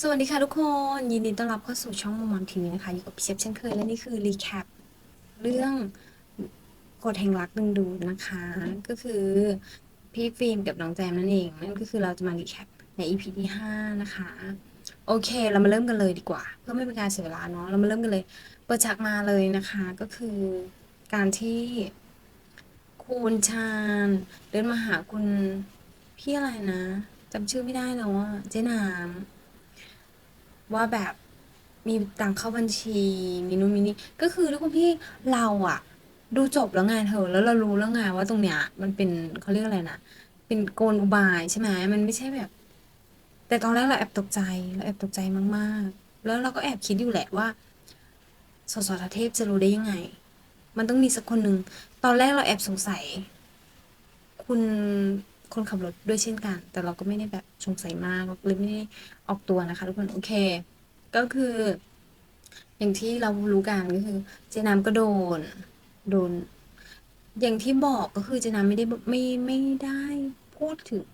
สวัสดีค่ะทุกคน ยินดีต้อนรับเข้าสู่ช่องมอมอนทีวีนะคะ อยู่กับพี่เชฟเช่นเคยและนี่คือรีแคปเรื่องกฎแห่งรักดึงดูดนะคะ ก็คือพี่ฟิล์มกับน้องแจมนั่นเอง นั่นก็คือเราจะมารีแคปใน EP ที่ 5 นะคะ โอเค เรามาเริ่มกันเลยดีกว่า เพื่อไม่เป็นการเสียเวลาเนาะเรามาเริ่มกันเลย เปิดฉากมาเลยนะคะ ก็คือการที่คุณชาญเดินมาหาคุณพี่อะไรนะจำชื่อไม่ได้แล้วว่าเจ๊นาม ว่าแบบมีตังค์เข้าบัญชีมีนู่นมีนี่ก็คือทุกคนพี่เราอะดูจบแล้วไงเธอ แล้วเรารู้แล้วไงว่าตรงเนี้ย มันเป็นเขาเรียกอะไรนะเป็นโกลอุบายใช่ไหมมันไม่ใช่แบบ แต่ตอนแรกเราแอบตกใจเราแอบตกใจมากๆ แล้วเราก็แอบคิดอยู่แหละว่าสสทเทพจะรู้ได้ยังไง มันต้องมีสักคนหนึ่ง ตอนแรกเราแอบสงสัย คุณ คนขับรถด้วยเช่นกัน แต่เราก็ไม่ได้แบบสงสัยมากเราเลยไม่ได้ออกตัวนะคะ ทุกคนโอเค ก็คือ อย่างที่เรารู้กันก็คือ เจน้ำก็โดนโดน อย่างที่บอกก็คือเจน้ำไม่ได้ไม่ไม่ได้พูดถึง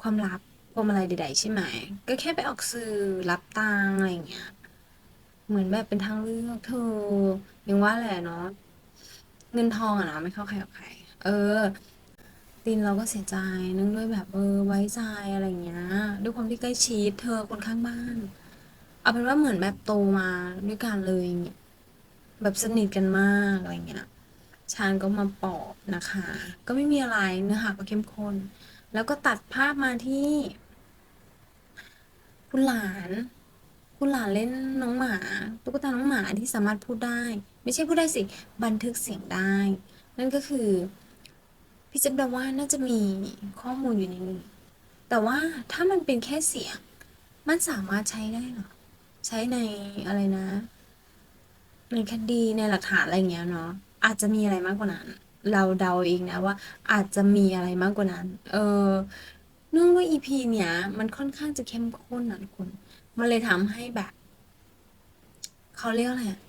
ความลับพวงมาลัยใดๆใช่ไหม ก็แค่ไปออกสื่อรับตังอะไรอย่างเงี้ย เหมือนแบบเป็นทางเลือกเธอยังว่าแหละเนาะเงินทองอะเนาะไม่เข้าใครออกใคร เออ ตินเราก็เสียใจเนื่องด้วยแบบเออไว้ใจอะไรอย่างเงี้ย ด้วยความที่ใกล้ชิดเธอคนข้างบ้านเอาเป็นว่าเหมือนแบบโตมาด้วยกันเลยแบบสนิทกันมากอะไรเงี้ยชานก็มาปอบนะคะ ก็ไม่มีอะไรเนื้อหาก็เข้มข้น แล้วก็ตัดภาพมาที่ คุณหลาน คุณหลานเล่นน้องหมาตุ๊กตาน้องหมาที่สามารถพูดได้ ไม่ใช่พูดได้สิบันทึกเสียงได้ นั่นก็คือ พี่เจมเดาว่าน่าจะมีข้อมูลอยู่ในนี้ แต่ว่าถ้ามันเป็นแค่เสียง มันสามารถใช้ได้หรอ ใช้ในอะไรนะในคดีในหลักฐานอะไรอย่างเงี้ยเนาะ อาจจะมีอะไรมากกว่านั้น เราเดาเองนะว่า อาจจะมีอะไรมากกว่านั้น เออเนื่องด้วย EP เนี้ยมันค่อนข้างจะเข้มข้นนะทุกคน มันเลยทำให้แบบ เขาเรียกอะไรอะ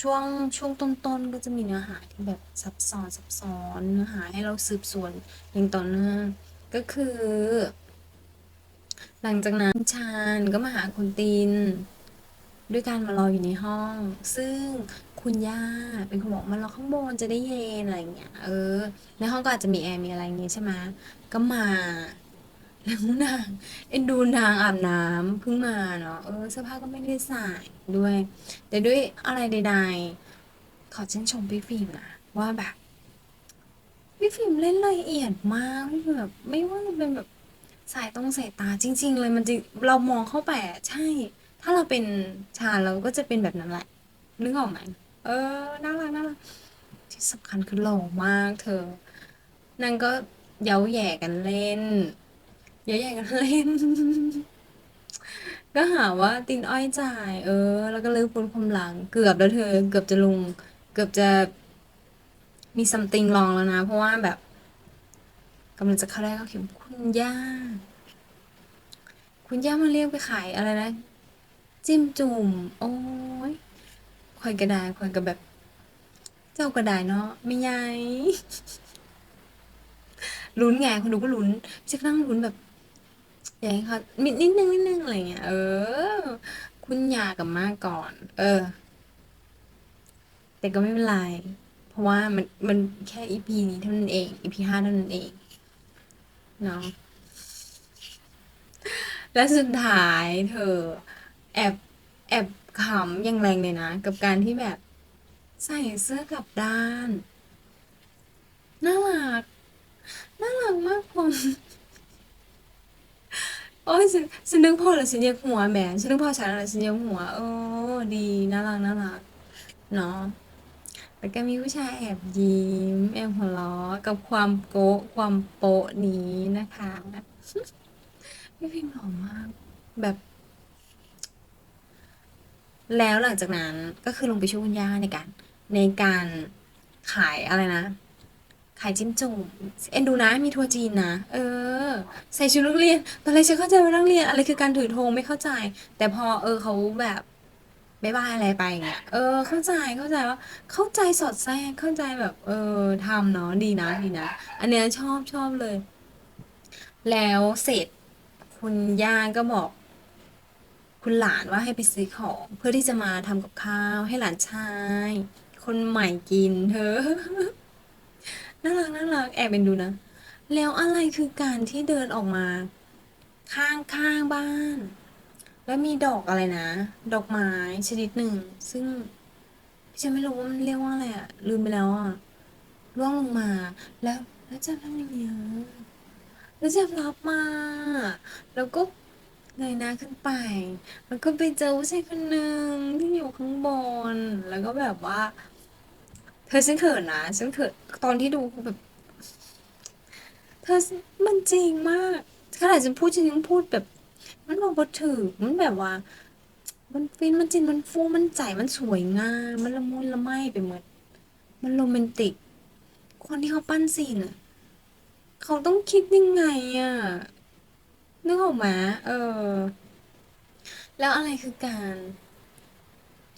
ช่วงช่วงต้นๆก็จะมีเนื้อหาที่แบบซับซ้อนซับซ้อนเนื้อหาให้เราสืบสวนอย่างต่อเนื่องก็คือ หลังจากนั้นชาญก็มาหาคุณตินด้วยการมารออยู่ในห้อง ซึ่งคุณย่าเป็นคนบอกมารอข้างบนจะได้เย็นอะไรอย่างเงี้ยเออในห้องก็อาจจะมีแอร์มีอะไรอย่างเงี้ยใช่ไหมก็มา แล้วนางเอ็นดูนางอาบน้ำเพิ่งมาเนาะเออเสื้อผ้าก็ไม่ได้ใส่ด้วย แต่ด้วยอะไรใดๆ ขอชื่นชมพี่ฟิล์มนะว่าแบบพี่ฟิล์มเล่นละเอียดมากพี่แบบไม่ว่าจะเป็นแบบสายตรงสายตาจริง ๆ เลยมันจริงเรามองเข้าไปอะใช่ ถ้าเราเป็นชาเราก็จะเป็นแบบนั้นแหละนึกออกไหมเออน่ารักน่ารักที่สำคัญคือหล่อมากเธอ นางก็เย้าแย่กันเล่น เย้าแย่กันเล่น ก็หาว่าตินอ้อยจ่าย เออ แล้วก็เลิกพูดความหลัง เกือบแล้วเธอ เกือบจะลง เกือบจะมีซัมติงลองแล้วนะ เพราะว่าแบบกำลังจะเข้าได้เขาเข็มคุณย่า คุณย่ามาเรียกไปขายอะไรนะ จิ้มจุ่ม โอ้ยคอยกระดาษคอยกับแบบ เจ้ากระดาษเนาะไม่ใหญ่ลุ้นไงคนดูก็ลุ้นจะนั่งลุ้นแบบ อยากให้เขานิดนิดนึงนิดนึงอะไรเงี้ย เออ คุณยากับมาก่อน เออ แต่ก็ไม่เป็นไร เพราะว่ามันมันแค่อีพีนี้เท่านั้นเองอีพีห้าเท่านั้นเองเนาะและสุดท้ายเธอ แอบแอบขำอย่างแรงเลยนะ กับการที่แบบใส่เสื้อกลับด้าน น่ารัก น่ารักมากผม โอ้ยฉันฉันนึกพอแล้วฉันยังหัวแหมฉันนึกพอฉันแล้วฉันยังหัวเออดีน่ารักน่ารักเนาะแล้วก็มีผู้ชายแอบยิ้มแอบหัวเราะกับความโก๊ะความโปะนี้นะคะพี่พิมพ์หล่อมาก แบบ แล้วหลังจากนั้นก็คือลงไปช่วยคุณย่าในการ ในการขายอะไรนะ ขายจิ้มจุ่มเอ็นดูนะมีทัวร์จีนนะ เออ ใส่ชุดนักเรียน ตอนแรกฉันเข้าใจว่านักเรียนอะไรคือการถือธงไม่เข้าใจ แต่พอเออเขาแบบบายบายอะไรไปอย่างเงี้ย เออ เข้าใจ เข้าใจว่า เข้าใจสอดแทรก เข้าใจแบบ เออทำเนาะ ดีนะ ดีนะ อันเนี้ยชอบ ชอบเลย แล้วเสร็จคคุณย่าก็บอก คุณหลานว่าให้ไปซื้อของ เพื่อที่จะมาทำกับข้าวให้หลานชาย คนใหม่กินเธอ น่ารักน่ารักแอบเป็นดูนะ แล้วอะไรคือการที่เดินออกมา ข้างข้างบ้าน แล้วมีดอกอะไรนะ ดอกไม้ชนิดหนึ่ง ซึ่งพี่จะไม่รู้ว่ามันเรียกว่าอะไรอะลืมไปแล้วอะร่วงลงมาแล้วแล้วจะทำยังไงแล้วจะรับมาแล้วก็เงยหน้าขึ้นไป แล้วก็ไปเจอผู้ชายคนหนึ่งที่อยู่ข้างบน แล้วก็แบบว่า เธอฉันเขินนะฉันเขินตอนที่ดูแบบ เธอมันจริงมากขนาดฉันพูดฉันยังพูดแบบ มันบอกบ่ถึกมันแบบว่า มันฟินมันจริงมันฟูมันใจมันสวยงามมันละมุนละไมไปหมดมันโรแมนติก คนที่เขาปั้นซีนอะ เขาต้องคิดยังไงอะนึกออกไหมเออ แล้วอะไรคือการ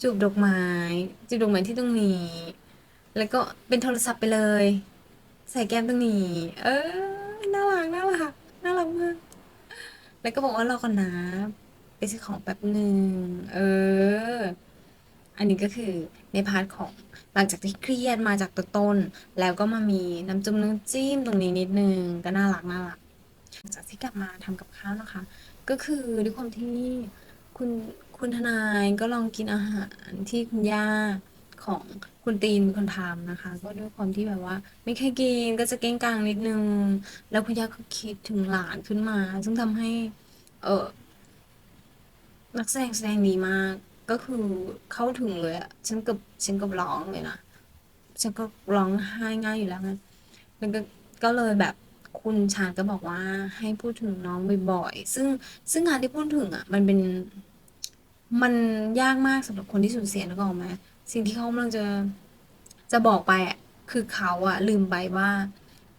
จูบดอกไม้ จูบดอกไม้ที่ตรงนี้ แล้วก็เป็นโทรศัพท์ไปเลย ใส่แก้มตรงนี้ เออน่ารักน่ารักน่ารักมากแล้วก็บอกว่ารอก่อนนะไปซื้อของแป๊บหนึ่งเออ อันนี้ก็คือในพาร์ทของหลังจากที่เครียดมาจากตัวต้น แล้วก็มามีน้ำจุ่มน้ำจิ้มตรงนี้นิดนึงก็น่ารักน่ารักหลังจากที่กลับมาทำกับข้าวนะคะ ก็คือด้วยความที่คุณคุณทนายก็ลองกินอาหารที่คุณย่าของ คุณตีนเป็นคนทำนะคะ ก็ด้วยความที่แบบว่า ไม่เคยกินก็จะเก้งกลางนิดนึง แล้วคุณย่าก็คิดถึงหลานขึ้นมา ซึ่งทำให้ เออนักแสดงแสดงดีมาก ก็คือเข้าถึงเลยอะฉันกับฉันกับร้องเลยนะฉันก็ร้องไห้ง่ายอยู่แล้วไงแล้วก็ก็เลยแบบคุณชาญก็บอกว่าให้พูดถึงน้องบ่อยๆ ซึ่งซึ่งงานที่พูดถึงอะ มันเป็น มันยากมากสำหรับคนที่สูญเสียนึกออกไหม สิ่งที่เขากำลังจะจะบอกไปอะคือเขาอะลืมไปว่า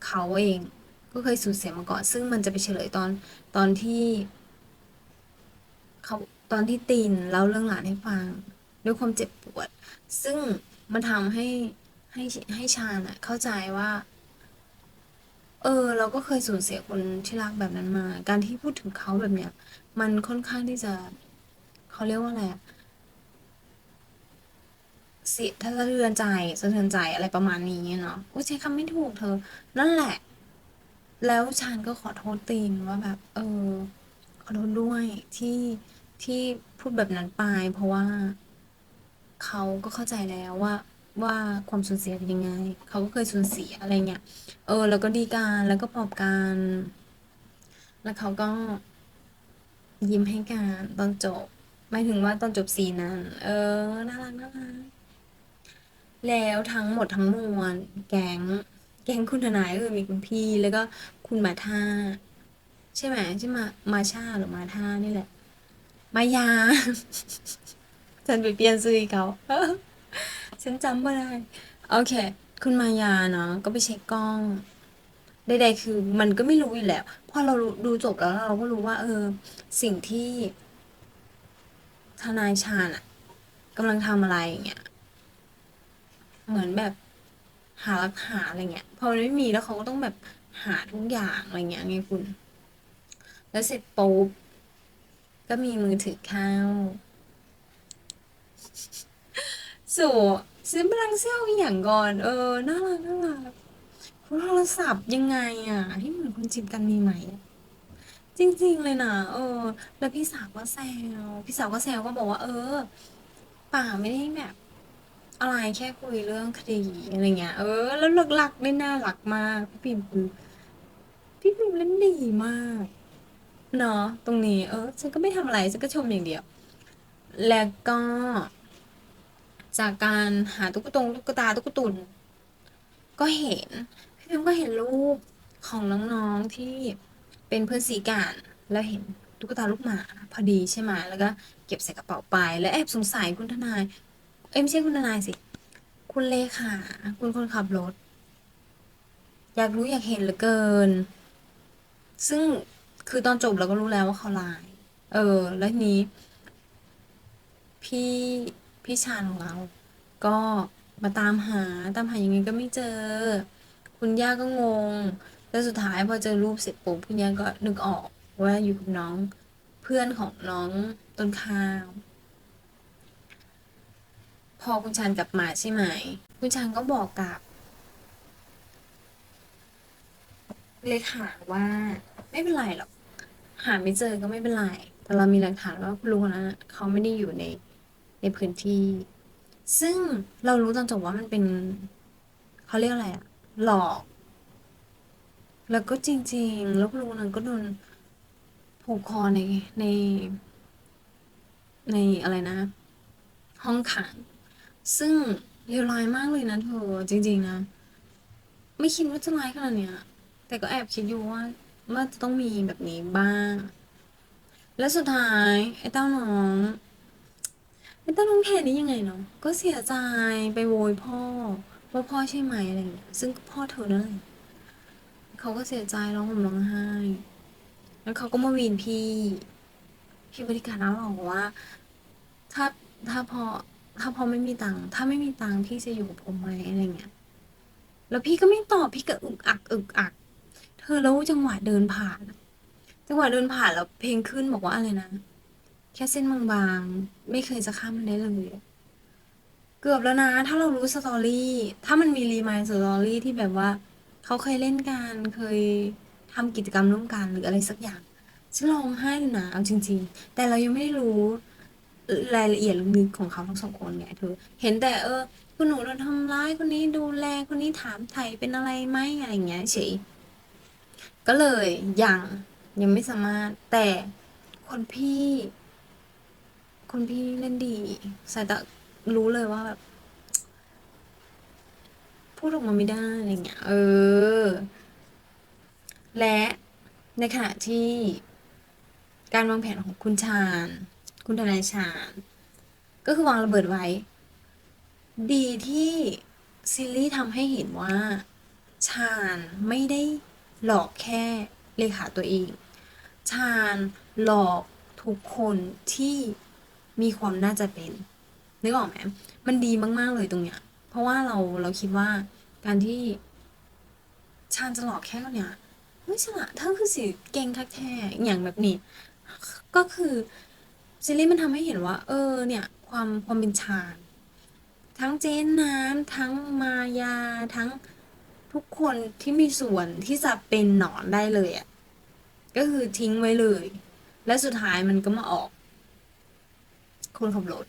เขาเองก็เคยสูญเสียมาก่อน ซึ่งมันจะไปเฉลยตอนตอนที่เขาตอนที่ตีนเล่าเรื่องหลานให้ฟัง ด้วยความเจ็บปวด ซึ่งมันทำให้ให้ให้ชาญอะเข้าใจว่า เออ เราก็เคยสูญเสียคนที่รักแบบนั้นมา การที่พูดถึงเขาแบบเนี้ย มันค่อนข้างที่จะเขาเรียกว่าอะไรอะ เสียถ้าสะเทือนใจสะเทือนใจอะไรประมาณนี้เนาะโอ้ยใช้คำไม่ถูกเธอ นั่นแหละ แล้วชาญก็ขอโทษตีนว่าแบบ เออขอโทษด้วยที่ที่พูดแบบนั้นไป เพราะว่าเขาก็เข้าใจแล้วว่า ว่าความสูญเสียเป็นยังไง เขาก็เคยสูญเสียอะไรเงี้ยเออ แล้วก็ดีกันแล้วก็ปลอบกันแล้วเขาก็ยิ้มให้กันตอนจบหมายถึงว่าตอนจบซีนนั้น เออ น่ารักน่ารัก แล้วทั้งหมดทั้งมวลแก๊ง แก๊งคุณทนายก็คือมีคุณพี่แล้วก็คุณมาท่า ใช่ไหมใช่มามาชาหรือมาท่านี่แหละ มายา ฉันไปเปลี่ยนชื่อเขาฉันจำไม่ได้โอเค คุณมายาเนาะก็ไปเช็คกล้องใดๆคือมันก็ไม่รู้อยู่แล้วพอเราดูจบแล้วเราก็รู้ว่า เออ สิ่งที่ทนายชาญอะกำลังทำอะไรอย่างเงี้ย เหมือนแบบหาหลักฐานอะไรเงี้ย พอมันไม่มีแล้วเขาก็ต้องแบบหาทุกอย่างอะไรเงี้ยไงคุณ แล้วเสร็จปุ๊บก็มีมือถือเข้าสู่ซื้อพลังเซี่ยวอย่างก่อน เออ น่ารักน่ารักโทรศัพท์ยังไงอะให้เหมือนคนจีบกันมีไหม จริง ๆ เลยนะเออ แล้วพี่สาวก็แซว พี่สาวก็แซวก็บอกว่า เออ ป่าไม่ได้แบบ อะไรแค่คุยเรื่องคดีอะไรเงี้ย เออ แล้วหลักๆได้น่ารักมาก พี่ปิ่มคือพี่ปิ่มเล่นดีมาก เนาะตรงนี้ เออฉันก็ไม่ทำอะไรฉันก็ชมอย่างเดียว แล้วก็ จากการหาตุ๊กตงตุ๊กตาตุ๊กตุน ก็เห็น พี่พิมพ์ก็เห็นรูปของน้องๆที่เป็นเพื่อนสีกันแล้วเห็นตุ๊กตาลูกหมาพอดีใช่ไหมแล้วก็เก็บใส่กระเป๋าไป แล้วแอบสงสัยคุณทนาย เอ้ยไม่ใช่คุณทนายสิ คุณเลขาคุณคนขับรถ อยากรู้อยากเห็นเหลือเกิน ซึ่งคือตอนจบเราก็รู้แล้วว่าเขาลาย เออ แล้วทีนี้ พี่พี่ชานของเรา ก็มาตามหาตามหาอยังไงก็ไม่เจอ คุณย่าก็งง แล้วสุดท้ายพอเจอรูปเสร็จปุ๊บคุณย่าก็นึกออกว่าอยู่กับน้องเพื่อนของน้องต้นข้าว พอคุณชันกลับมาใช่ไหม คุณชันก็บอกกับ เลขาว่าไม่เป็นไรหรอก หาไม่เจอก็ไม่เป็นไร แต่เรามีหลักฐานว่าคุณลุงคนนั้นน่ะเขาไม่ได้อยู่ในในพื้นที่ ซึ่งเรารู้ตอนจบว่ามันเป็นเขาเรียกอะไรอะหลอก แล้วก็จริง ๆ แล้วคุณลุงคนนั้นก็โดนผูกคอในใน ในอะไรนะ ห้องขัง ซึ่งเลวร้ายมากเลยนะเธอจริง ๆ นะ ไม่คิดว่าจะร้ายขนาดเนี้ย แต่ก็แอบคิดอยู่ว่าว่าจะต้องมีแบบนี้บ้าง และสุดท้ายไอ้เต้าน้องไอ้เต้าน้องแทนนี้ยังไงเนาะก็เสียใจไปโวยพ่อว่าพ่อใช่ไหมอะไรอย่างเงี้ยซึ่งพ่อเธอนั่นแหละเขาก็เสียใจร้องห่มร้องไห้ แล้วเขาก็มาวีนพี่ พี่บริการแล้วบอกว่า ถ้าถ้าพอ ถ้าพอไม่มีตังค์ถ้าไม่มีตังค์พี่จะอยู่กับผมไหมอะไรเงี้ยแล้วพี่ก็ไม่ตอบพี่ก็อึกอักอึกอัก เธอแล้วจังหวะเดินผ่านจังหวะเดินผ่านแล้วเพลงขึ้นบอกว่าอะไรนะแค่เส้นบางๆไม่เคยจะข้ามมันได้เลยเกือบแล้วนะ ถ้าเรารู้สตอรี่ ถ้ามันมีรีมายสตอรี่ที่แบบว่า เขาเคยเล่นกันเคยทำกิจกรรมร่วมกันหรืออะไรสักอย่างฉันร้องไห้เลยนะเอาจริง ๆ แต่เรายังไม่ได้รู้ รายละเอียดลึกของเขาทั้งสองคนไงเธอเห็นแต่เออคุณหนูโดนทำร้ายคนนี้ดูแลคนนี้ถามไถ่เป็นอะไรไหมอะไรอย่างเงี้ยเฉยก็เลยยังยังไม่สามารถแต่คนพี่คนพี่เล่นดีสายตารู้เลยว่าแบบพูดออกมาไม่ได้อะไรเงี้ยเออ และในขณะที่การวางแผนของคุณชาญ คุณทนายชาญ ก็คือวางระเบิดไว้ ดีที่ซิลลี่ทำให้เห็นว่า ชาญไม่ได้หลอกแค่เลขาตัวเอง ชาญหลอกทุกคนที่มีความน่าจะเป็น นึกออกไหมมันดีมาก ๆ เลยตรงเนี้ย เพราะว่าเราเราคิดว่าการที่ ชาญจะหลอกแค่คนเนี้ยไม่ใช่ละถ้าคือสิเก่งทักแท้อย่างแบบนี้ ก็คือ ซีรีส์มันทำให้เห็นว่า เออ เนี่ย ความความเป็นชาญทั้งเจนน้ำทั้งมายาทั้งทุกคนที่มีส่วนที่จะเป็นหนอนได้เลยอะก็คือทิ้งไว้เลย และสุดท้ายมันก็มาออก คนขับรถ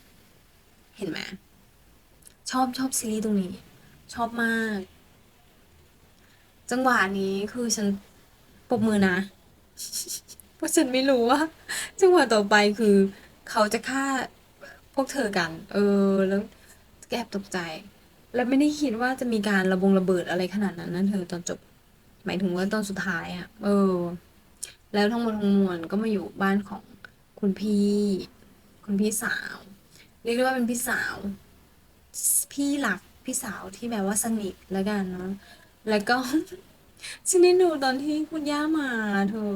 เห็นไหมชอบชอบซีรีส์ตรงนี้ ชอบมาก จังหวะนี้คือฉันปรบมือนะ เพราะฉันไม่รู้ว่า จังหวะต่อไปคือ เขาจะฆ่าพวกเธอกัน เออ แล้วแอบตกใจ แล้วไม่ได้คิดว่าจะมีการระบงระเบิดอะไรขนาดนั้นนะเธอตอนจบ หมายถึงว่าตอนสุดท้ายอะ่ะ เออ แล้วทั้งหมดทั้งมวลก็มาอยู่บ้านของคุณพี่ คุณพี่สาว เรียกได้ว่าเป็นพี่สาว พี่หลักพี่สาวที่แบบว่าสนิทแล้วกันเนาะ แล้วก็ฉันได้ดูตอนที่คุณย่ามาเธอ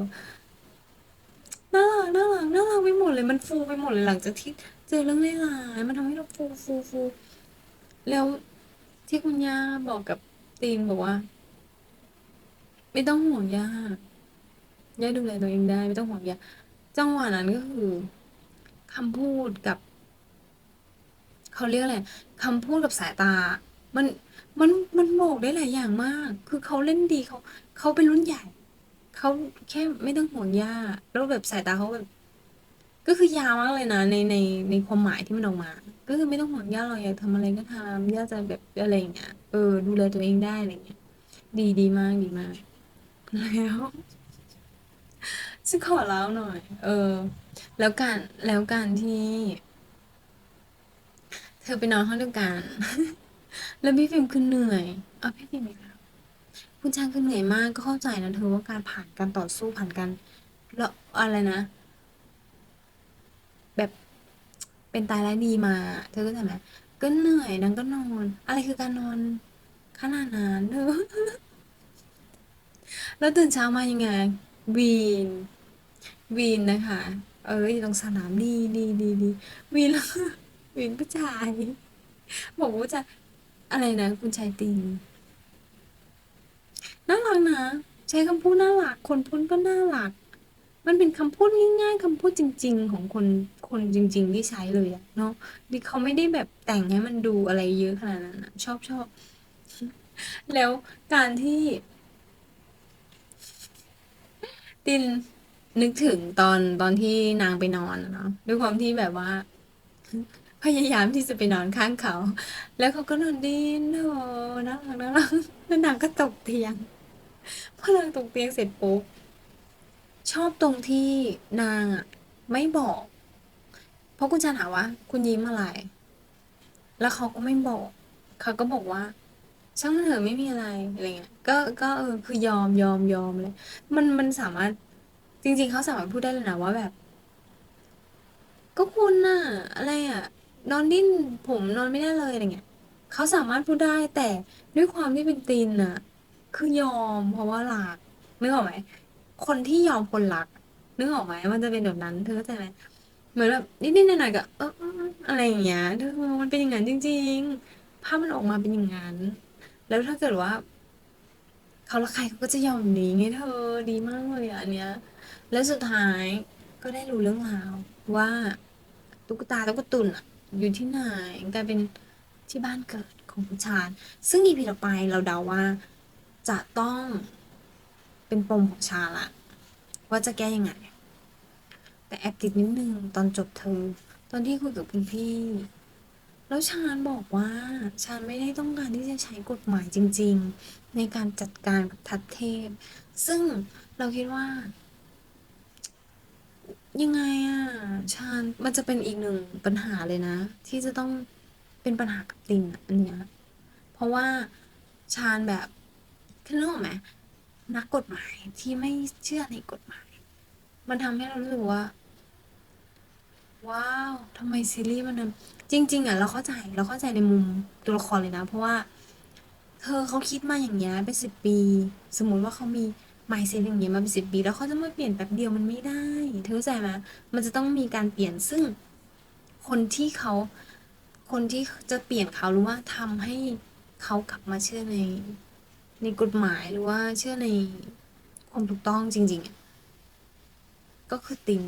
น่ารักน่ารักน่ารักไปหมดเลยมันฟูไปหมดเลยหลังจากที่เจอเรื่องร้ายมันทำให้เราฟูฟูฟูแล้วที่คุณย่าบอกกับตีนบอกว่า ไม่ต้องห่วงย่าย่าดูแลตัวเองได้ ไม่ต้องห่วงย่าจังหวะนั้นก็คือคำพูดกับเขาเรียกอะไรคำพูดกับสายตา มันมันมันบอกได้หลายอย่างมาก คือเขาเล่นดีเขาเขาเป็นรุ่นใหญ่ เขาแค่ไม่ต้องห่วงย่าแล้วแบบสายตาเขาแบบ ก็คือยาวมากเลยนะในในในความหมายที่มันออกมา ก็คือไม่ต้องห่วงย่าเราอยากทำอะไรก็ทำย่าจะแบบอะไรอย่างเงี้ยเออดูแลตัวเองได้อะไรเงี้ยดีดีมากดีมาก แล้วฉันขอเล่าหน่อย เออ แล้วการแล้วการที่ เธอไปนอนห้องเดียวกัน แล้วพี่ฟิล์มคือเหนื่อยเอาพี่ฟิล์มอีก คุณช้างคือเหนื่อยมากก็เข้าใจนะเธอว่าการผ่านการต่อสู้ผ่านการแล้วอะไรนะ แบบเป็นตายร้ายดีมา เธอก็ใช่ไหมก็เหนื่อยนางก็นอน อะไรคือการนอนขนาดนั้นเธอแล้วตื่นเช้ามายังไงวีนวีนนะคะ เอออยู่ตรงสนามดีดีดีดีวีนแล้ววีนผู้ชายบอกว่าจะอะไรนะ คุณชายติง น่ารักนะใช้คำพูดน่ารักคนพูดก็น่ารัก มันเป็นคำพูดง่ายๆคำพูดจริง ๆ ของคนคนจริง ๆ ที่ใช้เลยอะเนาะดิเขาไม่ได้แบบแต่งให้มันดูอะไรเยอะขนาดนั้นอะชอบชอบแล้วการที่ตินนึกถึงตอนตอนที่นางไปนอนเนาะด้วยความที่แบบว่า พยายามที่จะไปนอนข้างเขา แล้วเขาก็นอนดินโอ้น่ารักน่ารักแล้วนางก็ตกเตียง พอนางตกเตียงเสร็จปุ๊บชอบตรงที่นางอะไม่บอก เพราะคุณชาถามว่า คุณยิ้มอะไร แล้วเขาก็ไม่บอก เขาก็บอกว่า ช่างมันเถอะไม่มีอะไรอะไรเงี้ย ก็ก็เออคือยอมยอมยอมเลย มันมันสามารถจริง ๆเขาสามารถพูดได้เลยนะว่าแบบ ก็คุณน่ะอะไรอะ นอนดิ้นผมนอนไม่ได้เลยอะไรเงี้ยเขาสามารถพูดได้แต่ด้วยความที่เป็นตีนน่ะ คือยอมเพราะว่ารักนึกออกไหม คนที่ยอมคนรักนึกออกไหมมันจะเป็นแบบนั้น เธอเข้าใจไหมเหมือนแบบนิดๆหน่อยๆก็เออออเอออะไรอย่างเงี้ยเธอมันเป็นอย่างนั้นจริง ๆ ภาพมันออกมาเป็นอย่างนั้น แล้วถ้าเกิดว่า เขารักใครเขาก็จะยอมหนีไงเธอดีมากเลยอันเนี้ย แล้วสุดท้ายก็ได้รู้เรื่องราวว่าตุ๊กตาตุ๊กตุนอยู่ที่ไหนกลายเป็นที่บ้านเกิดของคุณชาญซึ่งอีพีต่อไปเราเดาว่า จะต้องเป็นปมของชาละ ว่าจะแก้ยังไง แต่แอบติดนิดนึงตอนจบเทอตอนที่คุยกับคุณพี่ แล้วชาญบอกว่าชาญไม่ได้ต้องการที่จะใช้กฎหมายจริง ๆ ในการจัดการกับทัดเทพ ซึ่งเราคิดว่า ยังไงอะชาญมันจะเป็นอีกหนึ่งปัญหาเลยนะ ที่จะต้องเป็นปัญหากับตินอันเนี้ยเพราะว่าชาญแบบ คือนึกออกไหมนักกฎหมายที่ไม่เชื่อในกฎหมาย มันทำให้เรารู้สึกว่า ว้าวทำไมซีรีส์มันจริง ๆอะเราเข้าใจเราเข้าใจในมุมตัวละครเลยนะ เพราะว่าเธอเขาคิดมาอย่างเงี้ยเป็นสิบปี สมมุติว่าเขามี mindset อย่างเงี้ยมาเป็นสิบปี แล้วเขาจะมาเปลี่ยนแป๊บเดียวมันไม่ได้ เธอเข้าใจไหมมันจะต้องมีการเปลี่ยนซึ่ง คนที่เขาคนที่จะเปลี่ยนเขาหรือว่าทำให้เขากลับมาเชื่อใน ในกฎหมายหรือว่าเชื่อในความถูกต้องจริงๆก็คือติน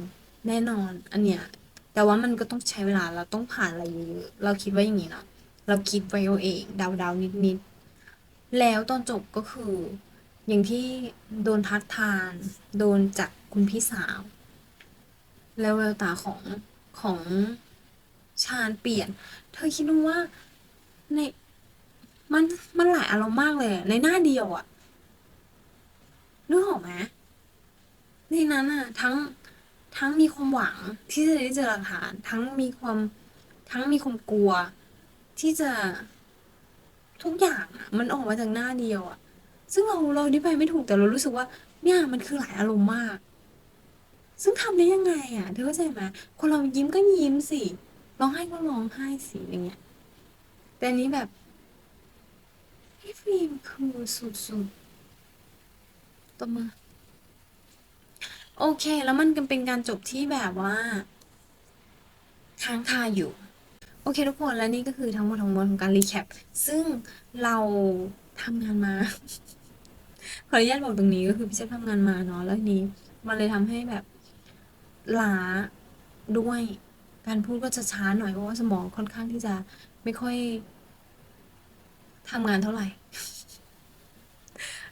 แน่นอน อันเนี้ยแต่ว่ามันก็ต้องใช้เวลาเราต้องผ่านอะไรเยอะๆเราคิดว่าอย่างนี้เนาะเราคิดไว้เอาเองเดาๆนิดๆแล้วตอนจบก็คือ อย่างที่โดนทัดทาน โดนจากคุณพี่สาว แล้วแววตาของของชาญเปลี่ยน เธอคิดดูว่าใน มันมันหลายอารมณ์มากเลยในหน้าเดียวอะนึกออกไหมในนั้นอะทั้งทั้งมีความหวังที่จะได้เจอหลักฐานทั้งมีความทั้งมีความกลัว ที่จะทุกอย่างอะมันออกมาจากหน้าเดียวอะซึ่งเราเราอธิบายไม่ถูกแต่เรารู้สึกว่า เนี่ย มันคือหลายอารมณ์มาก ซึ่งทำได้ยังไงอะเธอเข้าใจไหมคนเรายิ้มก็ยิ้มสิร้องไห้ก็ร้องไห้สิอย่างเงี้ยแต่นี้แบบ พี่ฟิล์มคือสุดๆตัวมา โอเค แล้วมันก็เป็นการจบที่แบบว่า ค้างคาอยู่ โอเคทุกคนและนี่ก็คือทั้งหมดทั้งมวลของการรีแคป ซึ่งเราทำงานมา ขออนุญาตบอกตรงนี้ก็คือพี่เจ๊ทำงานมาเนาะ แล้วนี้ มันเลยทำให้แบบล้าด้วย การพูดก็จะช้าหน่อยเพราะว่าสมองค่อนข้างที่จะไม่ค่อย ทำงานเท่าไหร่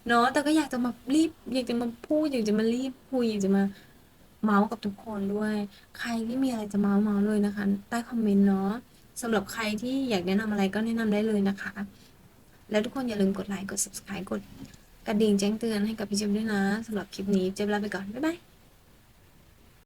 เนาะแต่ก็อยากจะมารีบ อยากจะมาพูดอยากจะมารีบคุยอยากจะมาเมาส์กับทุกคนด้วย ใครที่มีอะไรจะเมาส์เมาส์เลยนะคะ ใต้คอมเมนต์เนาะสำหรับใครที่อยากแนะนำอะไรก็แนะนำได้เลยนะคะ แล้วทุกคนอย่าลืมกดไลค์กด subscribe กดกระดิ่งแจ้งเตือนให้กับพี่เจมด้วยนะสำหรับคลิปนี้เจมลาไปก่อน บ๊ายบาย